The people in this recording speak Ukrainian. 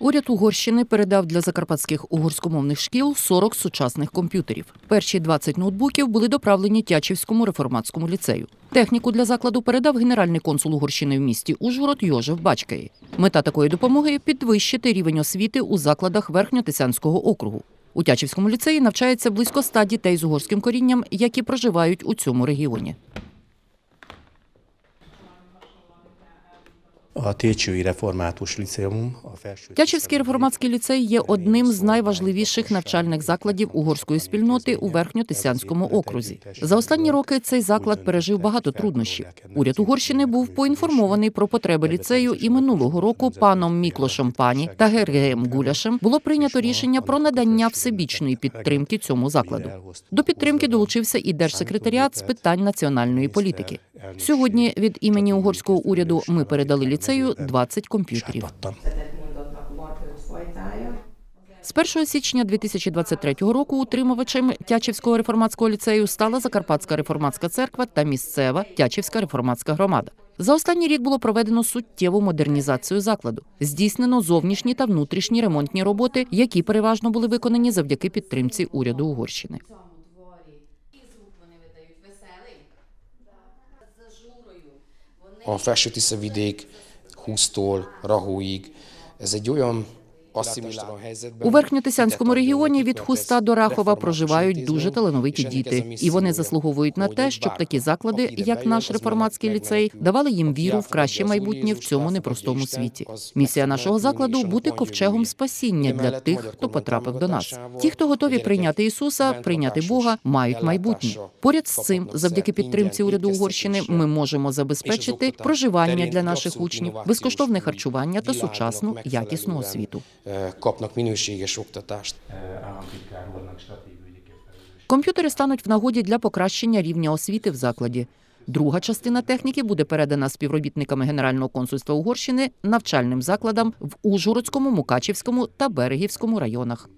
Уряд Угорщини передав для закарпатських угорськомовних шкіл 40 сучасних комп'ютерів. Перші 20 ноутбуків були доправлені Тячівському реформатському ліцею. Техніку для закладу передав генеральний консул Угорщини в місті Ужгород Йожев Бачкаї. Мета такої допомоги підвищити рівень освіти у закладах Верхньотисянського округу. У Тячівському ліцеї навчається близько 100 дітей з угорським корінням, які проживають у цьому регіоні. A Técsői Református Liceum, a felső... Тячівський реформатський ліцей є одним з найважливіших навчальних закладів угорської спільноти у верхньотисянському окрузі. За останні роки цей заклад пережив багато труднощів. Уряд Угорщини був поінформований про потреби ліцею, і минулого року паном Міклошем Пані та Гергеєм Гуляшем було прийнято рішення про надання всебічної підтримки цьому закладу. До підтримки долучився і держсекретаріат з питань національної політики. Сьогодні від імені угорського уряду ми передали ліцею 20 комп'ютерів. З 1 січня 2023 року утримувачем Тячівського реформатського ліцею стала Закарпатська реформатська церква та місцева Тячівська реформатська громада. За останній рік було проведено суттєву модернізацію закладу. Здійснено зовнішні та внутрішні ремонтні роботи, які переважно були виконані завдяки підтримці уряду Угорщини. A felső Tiszavidék 20-tól Rahóig. Ez egy olyan. У верхньотисянському регіоні від Хуста до Рахова проживають дуже талановиті діти, і вони заслуговують на те, щоб такі заклади, як наш реформатський ліцей, давали їм віру в краще майбутнє в цьому непростому світі. Місія нашого закладу бути ковчегом спасіння для тих, хто потрапив до нас. Ті, хто готові прийняти Ісуса, прийняти Бога, мають майбутнє. Поряд з цим, завдяки підтримці уряду Угорщини, ми можемо забезпечити проживання для наших учнів, безкоштовне харчування та сучасну якісну освіту. Kapnak minőséges oktatást. Államtitkár úrnak stratégiai. Комп'ютери стануть в нагоді для покращення рівня освіти в закладі. Друга частина техніки буде передана співробітниками Генерального консульства Угорщини навчальним закладам в Ужгородському, Мукачівському та Берегівському районах.